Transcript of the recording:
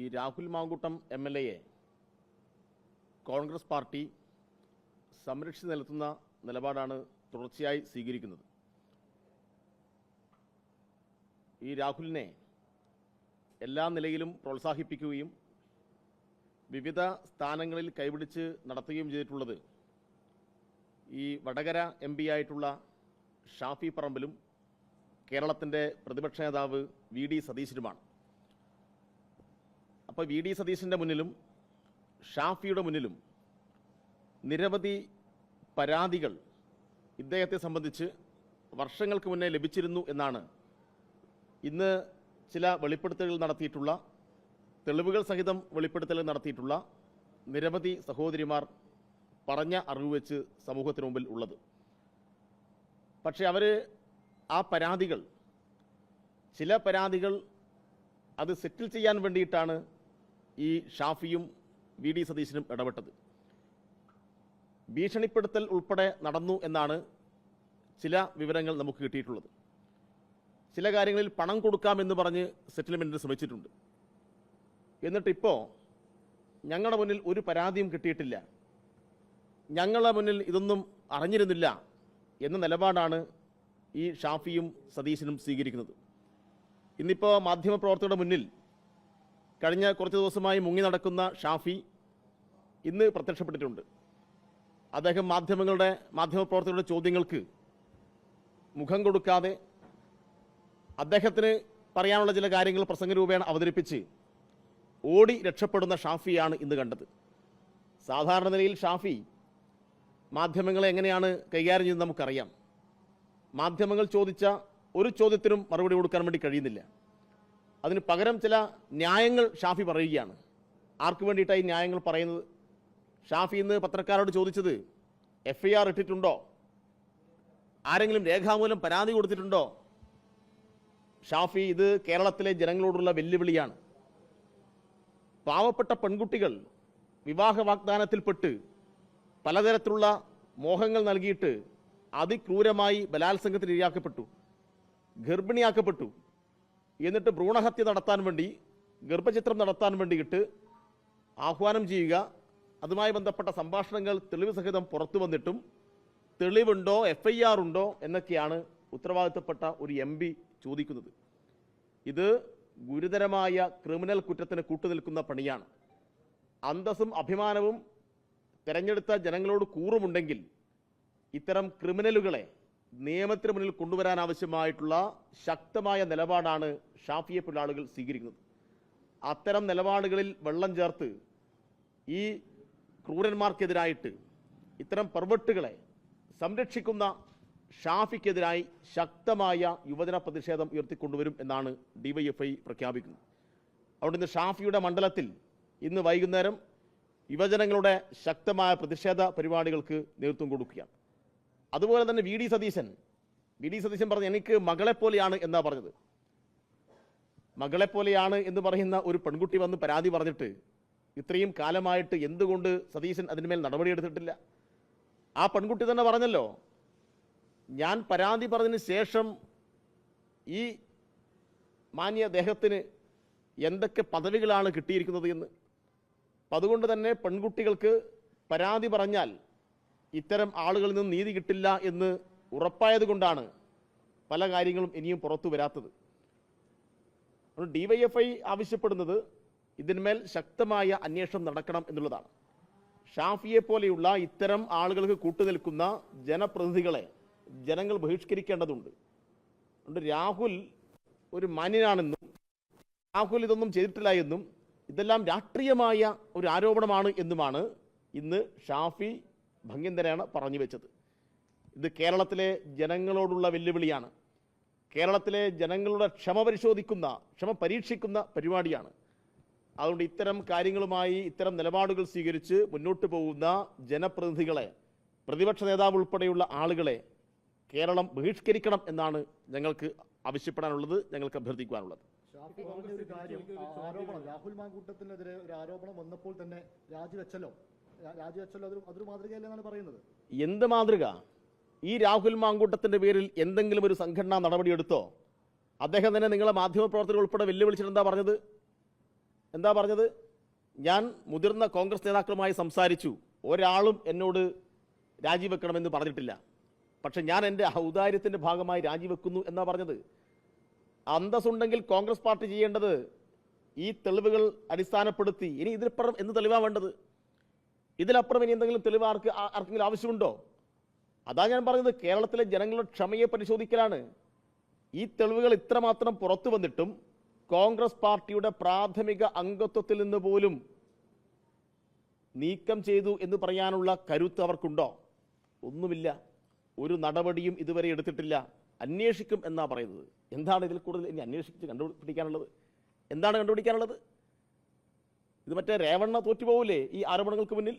ഈ Rahul Mankoottam M L എയെ Congress party സംരക്ഷിച്ച് നിലത്തുന്ന നിലപാടാണ് തുടർച്ചയായി സ്വീകരിക്കുന്നത്. ഈ രാഹുലിനെ എല്ലാ നിലയിലും പ്രോത്സാഹിപ്പിക്കുകയും വിവിധ സ്ഥാനങ്ങളിൽ കൈപിടിച്ച് നടത്തുകയും ചെയ്തിട്ടുള്ളത് ഈ വടകര എം പി ആയിട്ടുള്ള ഷാഫി പറമ്പിലും കേരളത്തിന്റെ പ്രതിപക്ഷ നേതാവ് വി ഡി സതീശനുമാണ്. അപ്പോൾ വി ഡി സതീശന്റെ മുന്നിലും ഷാഫിയുടെ മുന്നിലും നിരവധി പരാതികൾ ഇദ്ദേഹത്തെ സംബന്ധിച്ച് വർഷങ്ങൾക്ക് മുന്നേ ലഭിച്ചിരുന്നു എന്നാണ് ഇന്ന് ചില വെളിപ്പെടുത്തലുകൾ നടത്തിയിട്ടുള്ള തെളിവുകൾ സഹിതം വെളിപ്പെടുത്തലുകൾ നടത്തിയിട്ടുള്ള നിരവധി സഹോദരിമാർ പറഞ്ഞ അറിവ് വെച്ച് സമൂഹത്തിന് മുമ്പിൽ ഉള്ളത്. പക്ഷേ അവർ ആ പരാതികൾ ചില പരാതികൾ അത് സെറ്റിൽ ചെയ്യാൻ വേണ്ടിയിട്ടാണ് ഈ ഷാഫിയും വി ഡി സതീശനും ഇടപെട്ടത്. ഭീഷണിപ്പെടുത്തൽ ഉൾപ്പെടെ നടന്നു എന്നാണ് ചില വിവരങ്ങൾ നമുക്ക് കിട്ടിയിട്ടുള്ളത്. ചില കാര്യങ്ങളിൽ പണം കൊടുക്കാമെന്ന് പറഞ്ഞ് സെറ്റിൽമെന്റിന് ശ്രമിച്ചിട്ടുണ്ട്. എന്നിട്ടിപ്പോൾ ഞങ്ങളുടെ മുന്നിൽ ഒരു പരാതിയും കിട്ടിയിട്ടില്ല. ഞങ്ങളുടെ മുന്നിൽ ഇതൊന്നും അറിഞ്ഞിരുന്നില്ല എന്ന നിലപാടാണ് ഈ ഷാഫിയും സതീശനും സ്വീകരിക്കുന്നത്. ഇന്നിപ്പോൾ മാധ്യമപ്രവർത്തകരുടെ മുന്നിൽ കഴിഞ്ഞ കുറച്ച് ദിവസമായി മുങ്ങി നടക്കുന്ന ഷാഫി ഇന്ന് പ്രത്യക്ഷപ്പെട്ടിട്ടുണ്ട്. അദ്ദേഹം മാധ്യമങ്ങളുടെ മാധ്യമപ്രവർത്തകരുടെ ചോദ്യങ്ങൾക്ക് മുഖം കൊടുക്കാതെ അദ്ദേഹത്തിന് പറയാനുള്ള ചില കാര്യങ്ങൾ പ്രസംഗരൂപേണ അവതരിപ്പിച്ച് ഓടി രക്ഷപ്പെടുന്ന ഷാഫിയാണ് ഇന്ന് കണ്ടത്. സാധാരണ നിലയിൽ ഷാഫി മാധ്യമങ്ങളെ എങ്ങനെയാണ് കൈകാര്യം ചെയ്യുന്നത് നമുക്കറിയാം. മാധ്യമങ്ങൾ ചോദിച്ച ഒരു ചോദ്യത്തിനും മറുപടി കൊടുക്കാൻ വേണ്ടി കഴിയുന്നില്ല. അതിന് പകരം ചില ന്യായങ്ങൾ ഷാഫി പറയുകയാണ്. ആർക്ക് ഈ ന്യായങ്ങൾ പറയുന്നത്? ഷാഫി ഇന്ന് പത്രക്കാരോട് ചോദിച്ചത് എഫ് ഐ ആർ ഇട്ടിട്ടുണ്ടോ? ആരെങ്കിലും രേഖാമൂലം പരാതി കൊടുത്തിട്ടുണ്ടോ? ഷാഫി ഇത് കേരളത്തിലെ ജനങ്ങളോടുള്ള വെല്ലുവിളിയാണ്. പാവപ്പെട്ട പെൺകുട്ടികൾ വിവാഹ വാഗ്ദാനത്തിൽപ്പെട്ട് പലതരത്തിലുള്ള മോഹങ്ങൾ നൽകിയിട്ട് അതിക്രൂരമായി ബലാത്സംഗത്തിന് ഇരയാക്കപ്പെട്ടു ഗർഭിണിയാക്കപ്പെട്ടു. എന്നിട്ട് ഭ്രൂണഹത്യ നടത്താൻ വേണ്ടി ഗർഭചിത്രം നടത്താൻ വേണ്ടിയിട്ട് ആഹ്വാനം ചെയ്യുക. അതുമായി ബന്ധപ്പെട്ട സംഭാഷണങ്ങൾ തെളിവ് സഹിതം പുറത്തു വന്നിട്ടും തെളിവുണ്ടോ എഫ് ഐ ആർ ഉണ്ടോ എന്നൊക്കെയാണ് ഉത്തരവാദിത്തപ്പെട്ട ഒരു എം പി ചോദിക്കുന്നത്. ഇത് ഗുരുതരമായ ക്രിമിനൽ കുറ്റത്തിന് കൂട്ടുനിൽക്കുന്ന പണിയാണ്. അന്തസ്സും അഭിമാനവും തെരഞ്ഞെടുത്ത ജനങ്ങളോട് കൂറുമുണ്ടെങ്കിൽ ഇത്തരം ക്രിമിനലുകളെ നിയമത്തിന് മുന്നിൽ കൊണ്ടുവരാൻ ആവശ്യമായിട്ടുള്ള ശക്തമായ നിലപാടാണ് ഷാഫിയെ ആളുകൾ സ്വീകരിക്കുന്നത്. അത്തരം നിലപാടുകളിൽ വെള്ളം ചേർത്ത് ഈ ക്രൂരന്മാർക്കെതിരായിട്ട് ഇത്തരം പെർവെട്ടുകളെ സംരക്ഷിക്കുന്ന ഷാഫിക്കെതിരായി ശക്തമായ യുവജന പ്രതിഷേധം ഉയർത്തിക്കൊണ്ടുവരും എന്നാണ് ഡിവൈഎഫ്ഐ പ്രഖ്യാപിക്കുന്നത്. അതുകൊണ്ട് ഇന്ന് ഷാഫിയുടെ മണ്ഡലത്തിൽ ഇന്ന് വൈകുന്നേരം യുവജനങ്ങളുടെ ശക്തമായ പ്രതിഷേധ പരിപാടികൾക്ക് നേതൃത്വം കൊടുക്കുകയാണ്. അതുപോലെ തന്നെ V D Satheesan. V D Satheesan പറഞ്ഞു എനിക്ക് മകളെപ്പോലെയാണ് എന്നാ പറഞ്ഞത്. മകളെപ്പോലെയാണ് എന്ന് പറയുന്ന ഒരു പെൺകുട്ടി വന്ന് പരാതി പറഞ്ഞിട്ട് ഇത്രയും കാലമായിട്ട് എന്തുകൊണ്ട് സതീശൻ അതിന്മേൽ നടപടിയെടുത്തിട്ടില്ല ആ പെൺകുട്ടി തന്നെ പറഞ്ഞല്ലോ ഞാൻ പരാതി പറഞ്ഞതിന് ശേഷം ഈ മാന്യ ദേഹത്തിന് എന്തൊക്കെ പദവികളാണ് കിട്ടിയിരിക്കുന്നത് എന്ന്. അപ്പം അതുകൊണ്ട് തന്നെ പെൺകുട്ടികൾക്ക് പരാതി പറഞ്ഞാൽ ഇത്തരം ആളുകളിൽ നിന്ന് നീതി കിട്ടില്ല എന്ന് ഉറപ്പായതുകൊണ്ടാണ് പല കാര്യങ്ങളും ഇനിയും പുറത്തു വരാത്തത്. ഡി വൈ എഫ് ഐ ആവശ്യപ്പെടുന്നത് ഇതിന്മേൽ ശക്തമായ അന്വേഷണം നടക്കണം എന്നുള്ളതാണ്. ഷാഫിയെ പോലെയുള്ള ഇത്തരം ആളുകൾക്ക് കൂട്ടുനിൽക്കുന്ന ജനപ്രതിനിധികളെ ജനങ്ങൾ ബഹിഷ്കരിക്കേണ്ടതുണ്ട്. അതുകൊണ്ട് രാഹുൽ ഒരു മാന്യനാണെന്നും രാഹുൽ ഇതൊന്നും ചെയ്തിട്ടില്ല എന്നും ഇതെല്ലാം രാഷ്ട്രീയമായ ഒരു ആരോപണമാണ് എന്നുമാണ് ഇന്ന് ഷാഫി ഭംഗ്യന്തരാണ് പറഞ്ഞു വെച്ചത്. ഇത് കേരളത്തിലെ ജനങ്ങളോടുള്ള വെല്ലുവിളിയാണ്. കേരളത്തിലെ ജനങ്ങളുടെ ക്ഷമ പരിശോധിക്കുന്ന ക്ഷമ പരീക്ഷിക്കുന്ന പരിപാടിയാണ്. അതുകൊണ്ട് ഇത്തരം കാര്യങ്ങളുമായി ഇത്തരം നിലപാടുകൾ സ്വീകരിച്ച് മുന്നോട്ട് പോകുന്ന ജനപ്രതിനിധികളെ പ്രതിപക്ഷ നേതാവ് ഉൾപ്പെടെയുള്ള ആളുകളെ കേരളം ബഹിഷ്കരിക്കണം എന്നാണ് ഞങ്ങൾക്ക് ആവശ്യപ്പെടാനുള്ളത് ഞങ്ങൾക്ക് അഭ്യർത്ഥിക്കുവാനുള്ളത്. ആരോപണം രാഹുൽ മാങ്കൂട്ടത്തിനെതിരെ ഒരു ആരോപണം വന്നപ്പോൾ തന്നെ രാജിവെച്ചല്ലോ? എന്ത് മാതൃക? ഈ രാഹുൽ മാങ്കൂട്ടത്തിന്റെ പേരിൽ എന്തെങ്കിലും ഒരു സംഘടനാ നടപടിയെടുത്തോ? അദ്ദേഹം തന്നെ നിങ്ങളെ മാധ്യമപ്രവർത്തകർ ഉൾപ്പെടെ വെല്ലുവിളിച്ചിട്ട് എന്താ പറഞ്ഞത്? എന്താ പറഞ്ഞത്? ഞാൻ മുതിർന്ന കോൺഗ്രസ് നേതാക്കളുമായി സംസാരിച്ചു. ഒരാളും എന്നോട് രാജിവെക്കണമെന്ന് പറഞ്ഞിട്ടില്ല. പക്ഷെ ഞാൻ എന്റെ ഔദാര്യത്തിന്റെ ഭാഗമായി രാജിവെക്കുന്നു എന്നാ പറഞ്ഞത്. അന്തസ്സുണ്ടെങ്കിൽ കോൺഗ്രസ് പാർട്ടി ചെയ്യേണ്ടത് ഈ തെളിവുകൾ അടിസ്ഥാനപ്പെടുത്തി ഇനി ഇതിലപ്പുറം എന്ത് തെളിവാ വേണ്ടത്? ഇതിലപ്പുറം ഇനി എന്തെങ്കിലും തെളിവ് ആർക്ക് ആർക്കെങ്കിലും ആവശ്യമുണ്ടോ? അതാ ഞാൻ പറഞ്ഞത് കേരളത്തിലെ ജനങ്ങളുടെ ക്ഷമയെ പരിശോധിക്കലാണ്. ഈ തെളിവുകൾ ഇത്രമാത്രം പുറത്തു വന്നിട്ടും കോൺഗ്രസ് പാർട്ടിയുടെ പ്രാഥമിക അംഗത്വത്തിൽ നിന്ന് പോലും നീക്കം ചെയ്തു എന്ന് പറയാനുള്ള കരുത്ത് അവർക്കുണ്ടോ? ഒന്നുമില്ല. ഒരു നടപടിയും ഇതുവരെ എടുത്തിട്ടില്ല. അന്വേഷിക്കും എന്നാ പറയുന്നത്. എന്താണ് ഇതിൽ കൂടുതൽ ഇനി അന്വേഷിച്ച് കണ്ടുപിടിക്കാനുള്ളത്? എന്താണ് കണ്ടുപിടിക്കാനുള്ളത്? ഇത് മറ്റേ രേവണ്ണ തോറ്റുപോകില്ലേ ഈ ആരോപണങ്ങൾക്ക് മുന്നിൽ?